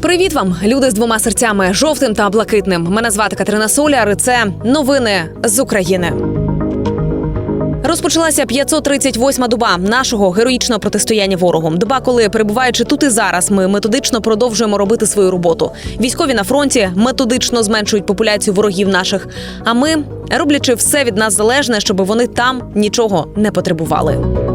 Привіт вам, люди з двома серцями жовтим та блакитним. Мене звати Катерина Соляр. і Це новини з України. Розпочалася 538-ма доба нашого героїчного протистояння ворогу. Доба, коли перебуваючи тут і зараз, ми методично продовжуємо робити свою роботу. Військові на фронті методично зменшують популяцію ворогів наших. А ми роблячи все від нас залежне, щоб вони там нічого не потребували.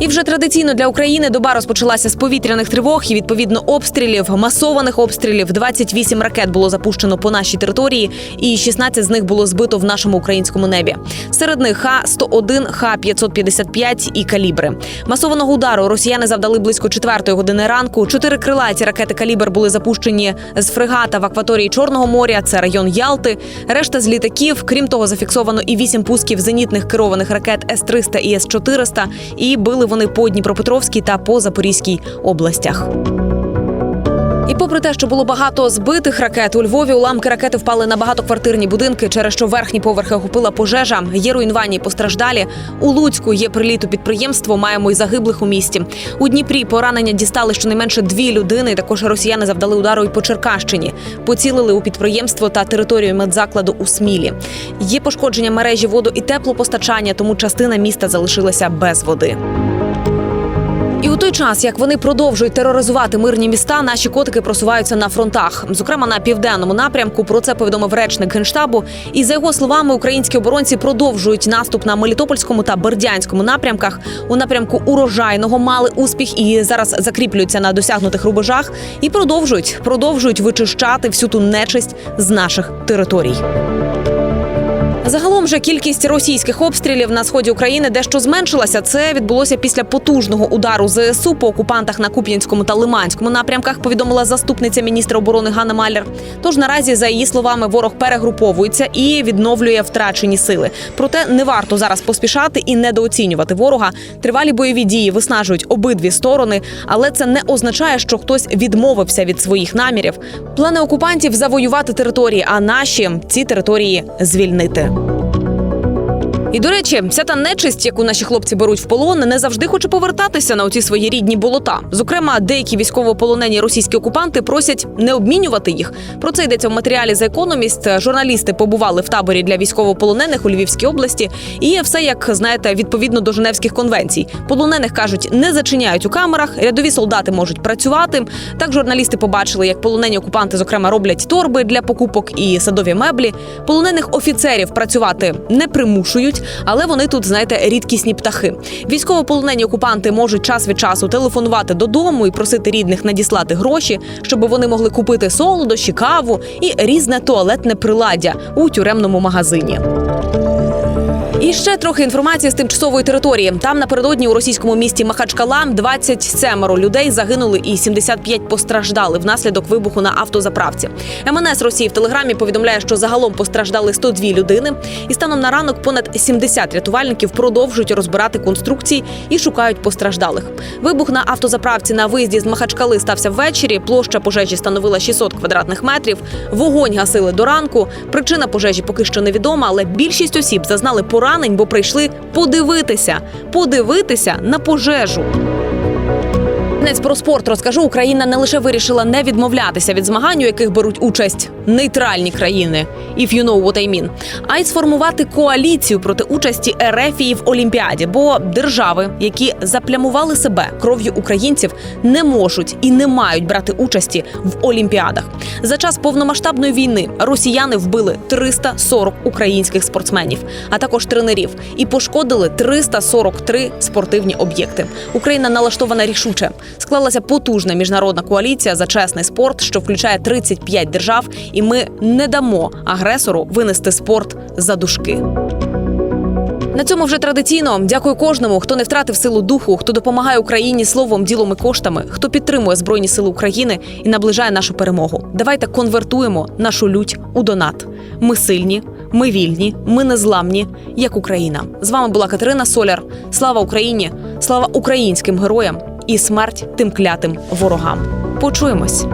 І вже традиційно для України доба розпочалася з повітряних тривог і відповідно обстрілів, масованих обстрілів. 28 ракет було запущено по нашій території, і 16 з них було збито в нашому українському небі. Серед них Х-101, Х-555 і калібри. Масованого удару росіяни завдали близько 4 години ранку. Чотири крилаті ракети калібр були запущені з фрегата в акваторії Чорного моря. Це район Ялти. Решта з літаків. Крім того, зафіксовано і вісім пусків зенітних керованих ракет С-300 і С-400. І били вони по Дніпропетровській та по Запорізькій областях. І попри те, що було багато збитих ракет, у Львові уламки ракети впали на багатоквартирні будинки, через що верхні поверхи охопила пожежа. Є руйнування і постраждалі. У Луцьку є приліт у підприємство. Маємо й загиблих у місті. У Дніпрі поранення дістали щонайменше дві людини. Також росіяни завдали удару й по Черкащині. Поцілили у підприємство та територію медзакладу у Смілі. Є пошкодження мережі воду і теплопостачання, тому частина міста залишилася без води. І у той час, як вони продовжують тероризувати мирні міста, наші котики просуваються на фронтах. Зокрема, на південному напрямку про це повідомив речник генштабу. І за його словами, українські оборонці продовжують наступ на Мелітопольському та Бердянському напрямках. У напрямку урожайного мали успіх і зараз закріплюються на досягнутих рубежах і продовжують продовжують вичищати всю ту нечисть з наших територій. Загалом же кількість російських обстрілів на сході України дещо зменшилася. Це відбулося після потужного удару ЗСУ по окупантах на Куп'янському та Лиманському напрямках. Повідомила заступниця міністра оборони Ганна Малер. Тож наразі, за її словами, ворог перегруповується і відновлює втрачені сили. Проте не варто зараз поспішати і недооцінювати ворога. Тривалі бойові дії виснажують обидві сторони, але це не означає, що хтось відмовився від своїх намірів. Плани окупантів завоювати території, а наші ці території звільнити. І до речі, вся та нечисть, яку наші хлопці беруть в полон, не завжди хоче повертатися на оці свої рідні болота. Зокрема, деякі військовополонені російські окупанти просять не обмінювати їх. Про це йдеться в матеріалі за економіст. Журналісти побували в таборі для військовополонених у Львівській області. І все як знаєте, відповідно до Женевських конвенцій. Полонених кажуть, не зачиняють у камерах. Рядові солдати можуть працювати. Так журналісти побачили, як полонені окупанти, зокрема, роблять торби для покупок і садові меблі. Полонених офіцерів працювати не примушують, але вони тут, знаєте, рідкісні птахи. Військовополонені окупанти можуть час від часу телефонувати додому і просити рідних надіслати гроші, щоб вони могли купити солодощі, каву і різне туалетне приладдя у тюремному магазині. І ще трохи інформації з тимчасової території. Там напередодні у російському місті Махачкала 27 людей загинули і 75 постраждали внаслідок вибуху на автозаправці. МНС Росії в телеграмі повідомляє, що загалом постраждали 102 людини, і станом на ранок понад 70 рятувальників продовжують розбирати конструкції і шукають постраждалих. Вибух на автозаправці на виїзді з Махачкали стався ввечері. Площа пожежі становила 600 квадратних метрів. Вогонь гасили до ранку. Причина пожежі поки що невідома, але більшість осіб зазнали поранень, бо прийшли подивитися, подивитися на пожежу. Кінець про спорт розкажу. Україна не лише вирішила не відмовлятися від змагань, у яких беруть участь нейтральні країни, if you know what I mean, а й сформувати коаліцію проти участі Ерефії в Олімпіаді. Бо держави, які заплямували себе кров'ю українців, не можуть і не мають брати участі в Олімпіадах. За час повномасштабної війни росіяни вбили 340 українських спортсменів, а також тренерів, і пошкодили 343 спортивні об'єкти. Україна налаштована рішуче. Склалася потужна міжнародна коаліція за чесний спорт, що включає 35 держав, і ми не дамо агресору винести спорт за дужки. На цьому вже традиційно дякую кожному, хто не втратив силу духу, хто допомагає Україні словом, ділом і коштами, хто підтримує збройні сили України і наближає нашу перемогу. Давайте конвертуємо нашу лють у донат. Ми сильні, ми вільні, ми незламні, як Україна. З вами була Катерина Соляр. Слава Україні! Слава українським героям і смерть тим клятим ворогам. Почуємось.